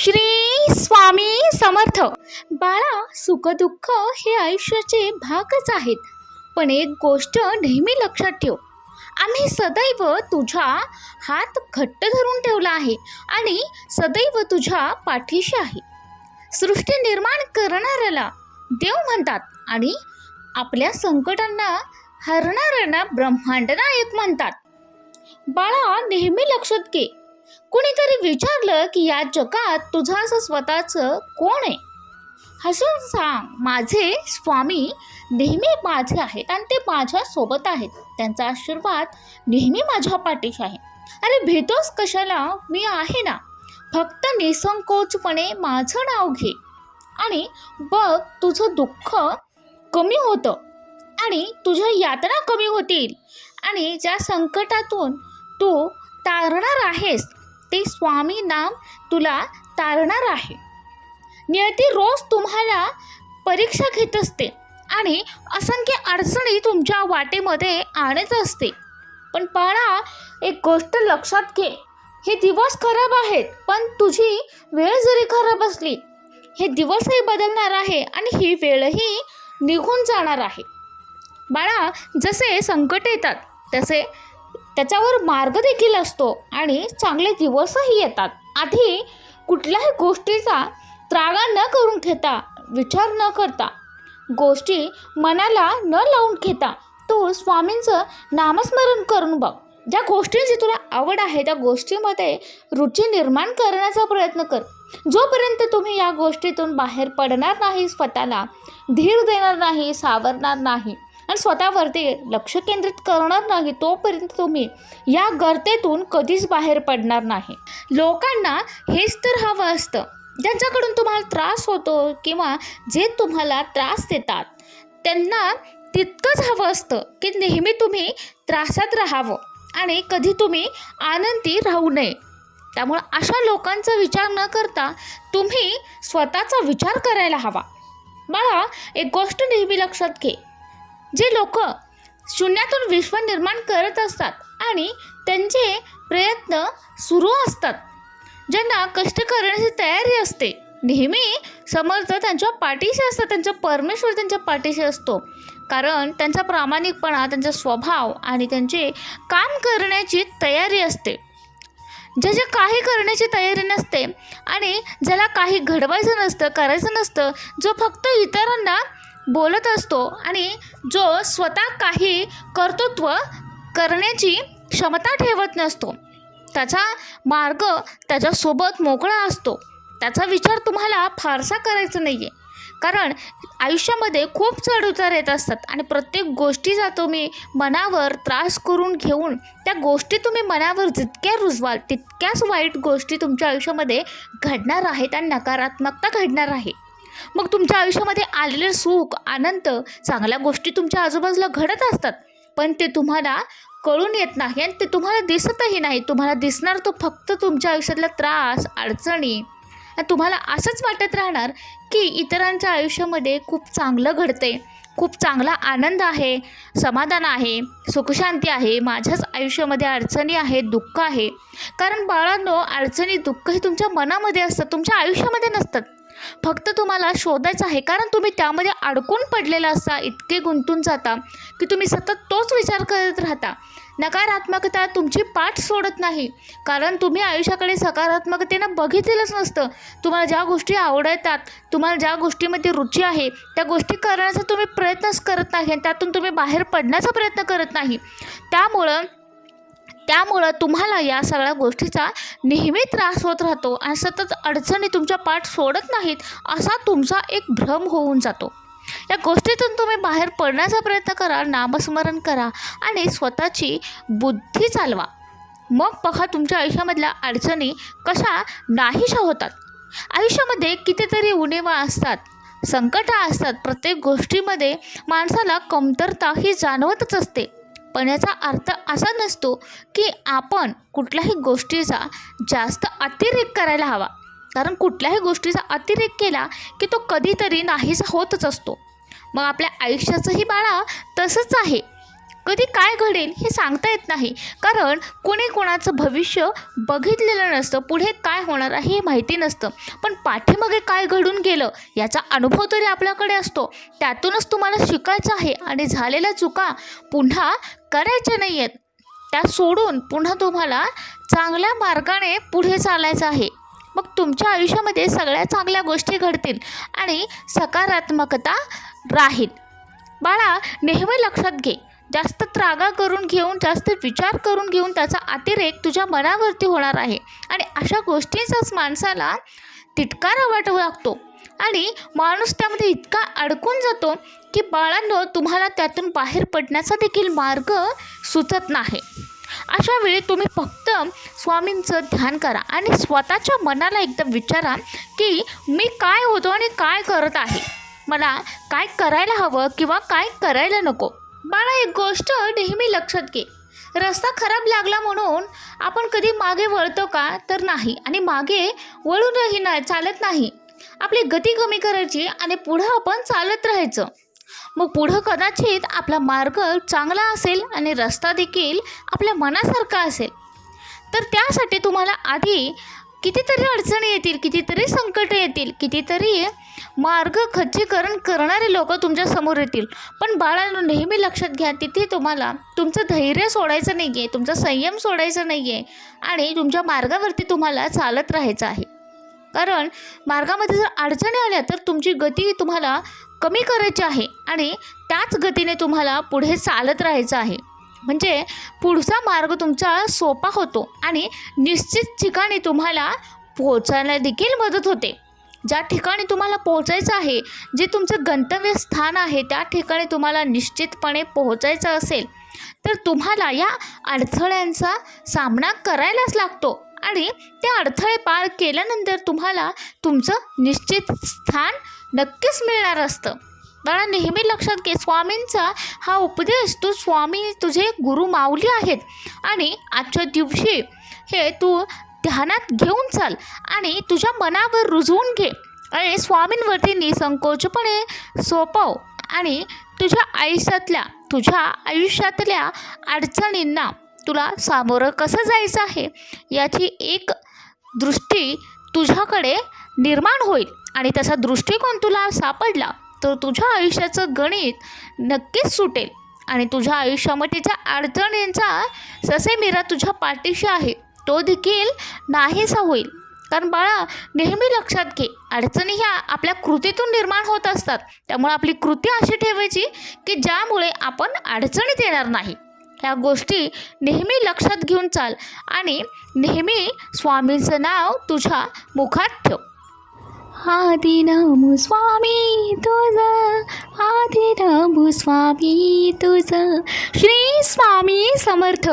श्री स्वामी समर्थ. बाळा सुखदुःख हे आयुष्याचे भागच आहेत. पण एक गोष्ट नेहमी लक्षात ठेव. आम्ही सदैव तुझा हात घट्ट धरून ठेवला आहे आणि सदैव तुझ्या पाठीशी आहे. सृष्टी निर्माण करणाऱ्याला देव म्हणतात आणि आपल्या संकटांना हरणाऱ्यांना ब्रह्मांड नायक म्हणतात. बाळा नेहमी लक्षात घे. कुणीतरी विचारलं की या जगात तुझं असं स्वतःचं कोण आहे? हसून सांग माझे स्वामी नेहमी माझे आहेत आणि ते माझ्या सोबत आहेत. त्यांचा आशीर्वाद नेहमी माझ्या पाठीशी आहे. अरे भेटोस कशाला? मी आहे ना. फक्त निसंकोचपणे माझं नाव घे. आणि बघ तुझं दुःख कमी होतं आणि तुझ्या यातना कमी होतील. आणि ज्या संकटातून तू तारणार आहेस ते स्वामी नाम तुला तारणार आहे. नियती रोज तुम्हाला परीक्षा घेत असते आणि असंख्य अडचणी तुमच्या वाटेमध्ये आणत असते. पण बाळा एक गोष्ट लक्षात घे. हे दिवस खराब आहेत पण तुझी वेळ जरी खराब असली हे दिवसही बदलणार आहे आणि ही वेळही निघून जाणार आहे. बाळा जसे संकट येतात तसे त्याच्यावर मार्ग देखील असतो आणि चांगले दिवसही येतात. आधी कुठल्याही गोष्टीचा त्रागा न करून घेता विचार न करता गोष्टी मनाला न लावून घेता तू स्वामींचं नामस्मरण करून बघ. ज्या गोष्टींची तुला आवड आहे त्या गोष्टीमध्ये रुची निर्माण करण्याचा प्रयत्न कर. जोपर्यंत तुम्ही या गोष्टीतून बाहेर पडणार नाही स्वतःला धीर देणार नाही सावरणार नाही आणि स्वतःवरती लक्ष केंद्रित करणार नाही तोपर्यंत तुम्ही या गर्तेतून कधीच बाहेर पडणार नाही. लोकांना हेच तर हवं असतं. ज्यांच्याकडून तुम्हाला त्रास होतो किंवा जे तुम्हाला त्रास देतात त्यांना तितकंच हवं असतं की नेहमी तुम्ही त्रासात राहावं आणि कधी तुम्ही आनंदी राहू नये. त्यामुळं अशा लोकांचा विचार न करता तुम्ही स्वतःचा विचार करायला हवा. बाळा एक गोष्ट नेहमी लक्षात घे. जे लोक शून्यातून विश्व निर्माण करत असतात आणि त्यांचे प्रयत्न सुरू असतात ज्यांना कष्ट करण्याची तयारी असते नेहमी समर्थ त्यांच्या पाठीशी असतात त्यांचा परमेश्वर त्यांच्या पाठीशी असतो. कारण त्यांचा प्रामाणिकपणा त्यांचा स्वभाव आणि त्यांचे काम करण्याची तयारी असते. ज्याच्या काही करण्याची तयारी नसते आणि ज्याला काही घडवायचं नसतं करायचं नसतं जो फक्त इतरांना बोलत असतो आणि जो स्वतः काही कर्तृत्व करण्याची क्षमता ठेवत नसतो. त्याचा मार्ग त्याच्यासोबत मोकळा असतो. त्याचा विचार तुम्हाला फारसा करायचा नाही आहे कारण आयुष्यामध्ये खूप चढ उतार येत असतात आणि प्रत्येक गोष्टीचा तुम्ही मनावर त्रास करून घेऊन त्या गोष्टी तुम्ही मनावर जितक्या रुजवाल तितक्याच वाईट गोष्टी तुमच्या आयुष्यामध्ये घडणार आहेत आणि नकारात्मकता घडणार आहे. मग तुमच्या आयुष्यामध्ये आलेले सुख आनंद चांगल्या गोष्टी तुमच्या आजूबाजूला घडत असतात. पण ते तुम्हाला कळून येत नाही आणि ते तुम्हाला दिसतही नाही. तुम्हाला दिसणार तो फक्त तुमच्या आयुष्यातला त्रास अडचणी. तुम्हाला असंच वाटत राहणार की इतरांच्या आयुष्यामध्ये खूप चांगलं घडते खूप चांगला आनंद आहे समाधान आहे सुखशांती आहे माझ्याच आयुष्यामध्ये अडचणी आहेत दुःख आहे. कारण बाळांनो अडचणी दुःख हे तुमच्या मनामध्ये असतं तुमच्या आयुष्यामध्ये नसतात. फक्त तुम्हाला शोधायचं आहे. कारण तुम्ही त्यामध्ये अडकून पडलेला असता इतके गुंतून जाता की तुम्ही सतत तोच विचार करत राहता. नकारात्मकता तुमची पाठ सोडत नाही. कारण तुम्ही आयुष्याकडे सकारात्मकतेनं बघितलेलंच नसतं. तुम्हाला ज्या गोष्टी आवडतात तुम्हाला ज्या गोष्टीमध्ये रुची आहे त्या गोष्टी करण्याचा तुम्ही प्रयत्नच करत नाही आणि त्यातून तुम्ही बाहेर पडण्याचा प्रयत्न करत नाही. त्यामुळं त्यामुळं तुम्हाला या सगळ्या गोष्टीचा नेहमी त्रास होत राहतो आणि सतत अडचणी तुमच्या पाठ सोडत नाहीत असा तुमचा एक भ्रम होऊन जातो. या गोष्टीतून तुम्ही बाहेर पडण्याचा प्रयत्न करा नामस्मरण करा आणि स्वतःची बुद्धी चालवा. मग बघा तुमच्या आयुष्यामधल्या अडचणी कशा नाहीशा होतात. आयुष्यामध्ये कितीतरी उणेवा असतात संकटं असतात प्रत्येक गोष्टीमध्ये माणसाला कमतरता ही जाणवतच असते. पण याचा अर्थ असा नसतो की आपण कुठल्याही गोष्टीचा जास्त अतिरेक करायला हवा. कारण कुठल्याही गोष्टीचा अतिरेक केला की तो कधीतरी नाहीसा होतच असतो. मग आपल्या आयुष्याचंही बाळा तसंच आहे. कधी काय घडेल हे सांगता येत नाही. कारण कुणी कोणाचं भविष्य बघितलेलं नसतं पुढे काय होणार आहे हे माहिती नसतं. पण पाठीमागे काय घडून गेलं याचा अनुभव तरी आपल्याकडे असतो. त्यातूनच तुम्हाला शिकायचं आहे आणि झालेल्या चुका पुन्हा करायच्या नाही आहेत त्या सोडून पुन्हा तुम्हाला चांगल्या मार्गाने पुढे चालायचं आहे. मग तुमच्या आयुष्यामध्ये सगळ्या चांगल्या गोष्टी घडतील आणि सकारात्मकता राहील. बाळा नेहमी लक्षात घे. जास्त त्रागा करून घेऊन जास्त विचार करून घेऊन त्याचा अतिरेक तुझ्या मनावरती होणार आहे. आणि अशा गोष्टींचाच माणसाला तिटकारा वाटू लागतो. आणि माणूस त्यामध्ये इतका अडकून जातो की बाळांनो तुम्हाला त्यातून बाहेर पडण्याचा देखील मार्ग सुचत नाही. अशा वेळी तुम्ही फक्त स्वामींचं ध्यान करा आणि स्वतःच्या मनाला एकदम विचारा की मी काय होतो आणि काय करत आहे? मला काय करायला हवं किंवा काय करायला नको? बाळा एक गोष्ट नेहमी लक्षात घे. रस्ता खराब लागला म्हणून आपण कधी मागे वळतो का तर नाही आणि मागे वळूनही ना चालत नाही. आपली गती कमी करायची आणि पुढं आपण चालत राहायचं. मग पुढं कदाचित आपला मार्ग चांगला असेल आणि रस्ता देखील आपल्या मनासारखा असेल. तर त्यासाठी तुम्हाला आधी कितीतरी अडचणी येतील कितीतरी संकटं येतील कितीतरी मार्ग खच्चीकरण करणारे लोक तुमच्यासमोर येतील. पण बाळांनो नेहमी लक्षात घ्या तिथे तुम्हाला तुमचं धैर्य सोडायचं नाही आहे तुमचा संयम सोडायचा नाही आहे आणि तुमच्या मार्गावरती तुम्हाला चालत राहायचं आहे. कारण मार्गामध्ये जर अडचणी आल्या तर तुमची गती तुम्हाला कमी करायची आहे आणि त्याच गतीने तुम्हाला पुढे चालत राहायचं आहे. म्हणजे पुढचा मार्ग तुमचा सोपा होतो आणि निश्चित ठिकाणी तुम्हाला पोहोचायला देखील मदत होते. ज्या ठिकाणी तुम्हाला पोहोचायचं आहे जे तुमचं गंतव्य स्थान आहे त्या ठिकाणी तुम्हाला निश्चितपणे पोहोचायचं असेल तर तुम्हाला या अडथळ्यांचा सामना करायलाच लागतो आणि ते अडथळे पार केल्यानंतर तुम्हाला तुमचं निश्चित स्थान नक्कीच मिळणार असतं. बाळा नेहमी लक्षात घे स्वामींचा हा उपदेश तू स्वामी तुझे गुरु माऊली आहेत. आणि आजच्या दिवशी हे तू ध्यानात घेऊन चाल आणि तुझ्या मनावर रुजवून घे आणि स्वामींवरती निसंकोचपणे सोपव आणि तुझ्या आयुष्यातल्या तुझ्या आयुष्यातल्या अडचणींना तुला सामोरं कसं जायचं आहे याची एक दृष्टी तुझ्याकडे निर्माण होईल. आणि तसा दृष्टिकोन तुला सापडला तर तुझ्या आयुष्याचं गणित नक्कीच सुटेल. आणि तुझ्या आयुष्यामध्ये ज्या अडचणींचा ससे मीरा तुझ्या पाठीशी आहे तो देखील नाहीसा होईल. कारण बाळा नेहमी लक्षात घे अडचणी ह्या आपल्या कृतीतून निर्माण होत असतात. त्यामुळे आपली कृती अशी ठेवायची की ज्यामुळे आपण अडचणीत येणार नाही. ह्या गोष्टी नेहमी लक्षात घेऊन चाल आणि नेहमी स्वामींचं नाव तुझ्या मुखात ठेव. आदि स्वामी तुझं आदि नमो स्वामी तुझं. श्री स्वामी समर्थ.